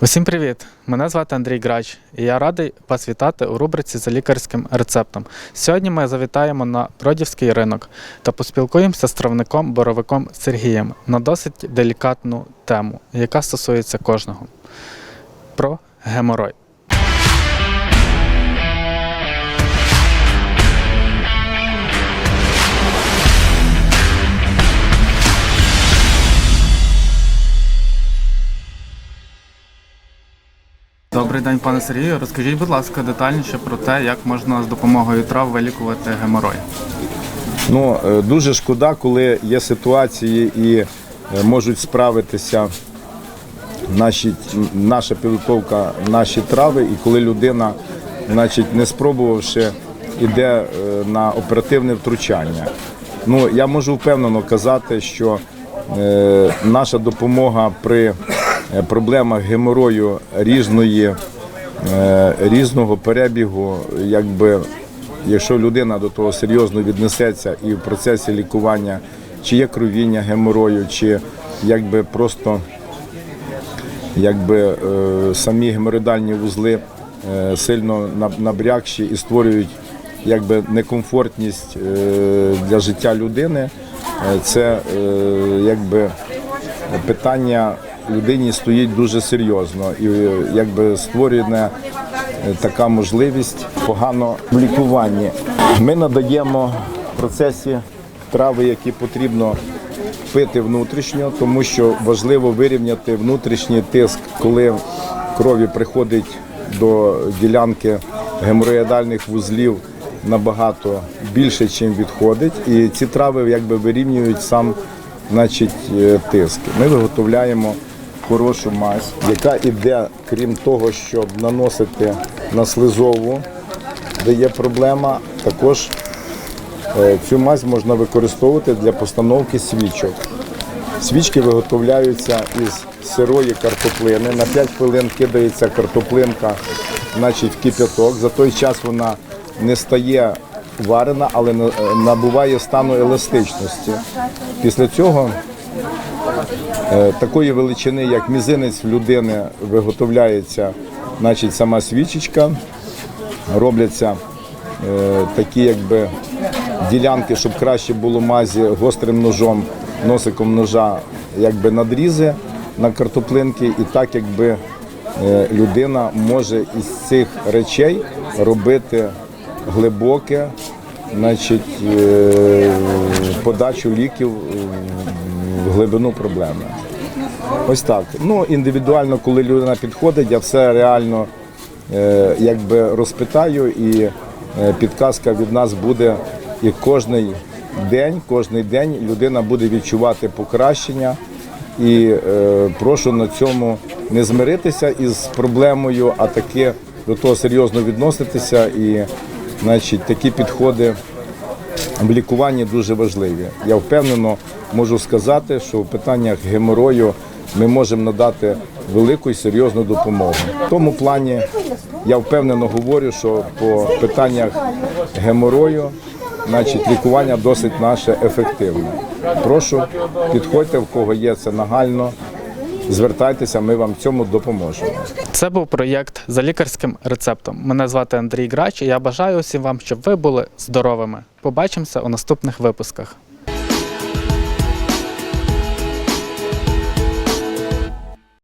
Усім привіт! Мене звати Андрій Грач, і я радий вас вітати у рубриці за лікарським рецептом. Сьогодні ми завітаємо на Бродівський ринок та поспілкуємося з травником боровиком Сергієм на досить делікатну тему, яка стосується кожного про геморой. Добрий день, пане Сергію. Розкажіть, будь ласка, детальніше про те, як можна з допомогою трав вилікувати геморой. Ну, е, дуже шкода, коли є ситуації і е, можуть справитися наші, наша підготовка, наші трави, і коли людина, значить, не спробувавши, іде е, на оперативне втручання. Ну, я можу впевнено казати, що наша допомога при е, проблемах геморою різної, е, різного перебігу, якби якщо людина до того серйозно віднесеться і в процесі лікування, чи є кровіння геморою, чи якби просто якби е, самі геморроїдальні вузли сильно наб- набрякші і створюють якби некомфортність для життя людини, це якби питання людині стоїть дуже серйозно і е, якби створює така можливість погано в лікуванні. Ми надаємо в процесі трави, які потрібно пити внутрішньо, тому що важливо вирівняти внутрішній тиск, коли крові приходить до ділянки геморроїдальних вузлів набагато більше, ніж відходить. І ці трави якби вирівнюють сам значить, е, тиск. Ми виготовляємо хорошу мазь, яка йде, крім того, щоб наносити на слизову, де є проблема, також е, цю мазь можна використовувати для постановки свічок. Свічки виготовляються із сирої картоплини. На 5 хвилин кидається картоплинка значить, в кип'яток. За той час вона не стає варена, але е, набуває стану еластичності. Після цього такої величини, як мізинець в людини, виготовляється значить, сама свічечка, робляться е, такі якби ділянки, щоб краще було мазі гострим ножом, носиком ножа, якби надрізи на картоплинки, і так якби е, людина може із цих речей робити глибоке, значить, е, подачу ліків в глибину проблеми. Ось так. Ну, індивідуально, коли людина підходить, я все реально е, якби розпитаю, і е, підказка від нас буде і кожний день, кожний день людина буде відчувати покращення. І е, прошу на цьому не змиритися із проблемою, а таки до того серйозно відноситися. І значить, такі підходи в лікуванні дуже важливі. Я впевнено можу сказати, що в питаннях геморою ми можемо надати велику і серйозну допомогу. В тому плані я впевнено говорю, що по питаннях геморою, значить, лікування досить наше ефективне. Прошу, підходьте, в кого є це нагально, звертайтеся, ми вам в цьому допоможемо. Це був проєкт за лікарським рецептом. Мене звати Андрій Грач, і я бажаю усім вам, щоб ви були здоровими. Побачимося у наступних випусках.